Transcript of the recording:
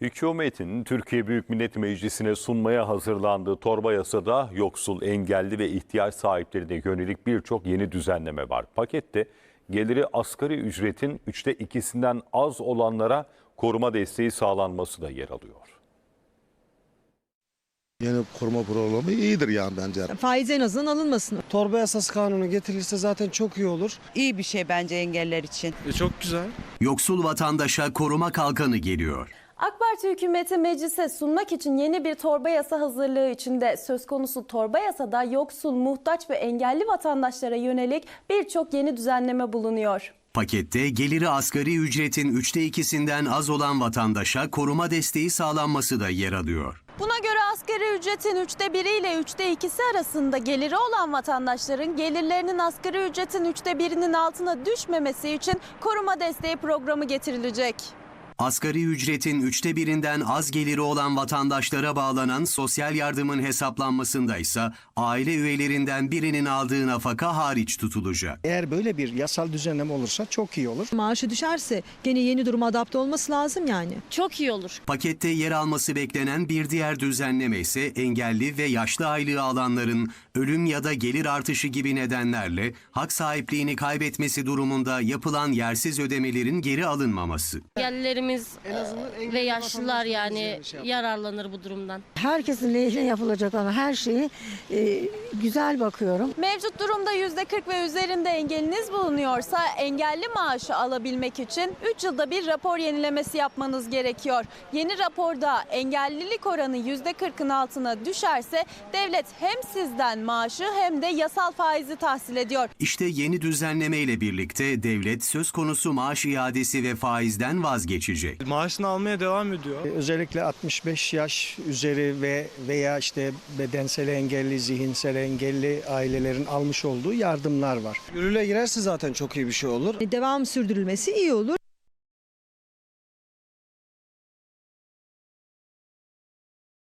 Hükümetin Türkiye Büyük Millet Meclisi'ne sunmaya hazırlandığı torba yasada yoksul, engelli ve ihtiyaç sahiplerine yönelik birçok yeni düzenleme var. Pakette geliri asgari ücretin üçte ikisinden az olanlara koruma desteği sağlanması da yer alıyor. Yeni koruma programı iyidir yani bence. Faiz en azından alınmasın. Torba yasası kanunu getirilirse zaten çok iyi olur. İyi bir şey bence engeller için. E, çok güzel. Yoksul vatandaşa koruma kalkanı geliyor. AK Parti hükümeti meclise sunmak için yeni bir torba yasa hazırlığı içinde söz konusu torba yasada yoksul, muhtaç ve engelli vatandaşlara yönelik birçok yeni düzenleme bulunuyor. Pakette geliri asgari ücretin üçte ikisinden az olan vatandaşa koruma desteği sağlanması da yer alıyor. Buna göre asgari ücretin üçte biri ile üçte ikisi arasında geliri olan vatandaşların gelirlerinin asgari ücretin üçte birinin altına düşmemesi için koruma desteği programı getirilecek. Asgari ücretin üçte birinden az geliri olan vatandaşlara bağlanan sosyal yardımın hesaplanmasında ise aile üyelerinden birinin aldığı nafaka hariç tutulacak. Eğer böyle bir yasal düzenleme olursa çok iyi olur. Maaşı düşerse gene yeni duruma adapte olması lazım yani. Çok iyi olur. Pakette yer alması beklenen bir diğer düzenleme ise engelli ve yaşlı aylığı alanların ölüm ya da gelir artışı gibi nedenlerle hak sahipliğini kaybetmesi durumunda yapılan yersiz ödemelerin geri alınmaması. Azından engelli ve yaşlılar yani şey yararlanır bu durumdan. Herkesin lehine yapılacak olan her şeyi e, güzel bakıyorum. Mevcut durumda %40 ve üzerinde engeliniz bulunuyorsa engelli maaşı alabilmek için 3 yılda bir rapor yenilemesi yapmanız gerekiyor. Yeni raporda engellilik oranı %40'ın altına düşerse devlet hem sizden maaşı hem de yasal faizi tahsil ediyor. İşte yeni düzenleme ile birlikte devlet söz konusu maaş iadesi ve faizden vazgeçecek. Maaşını almaya devam ediyor. E, Özellikle 65 yaş üzeri ve veya işte bedensel engelli, zihinsel engelli ailelerin almış olduğu yardımlar var. Yürürlüğe girerse zaten çok iyi bir şey olur. Devam sürdürülmesi iyi olur.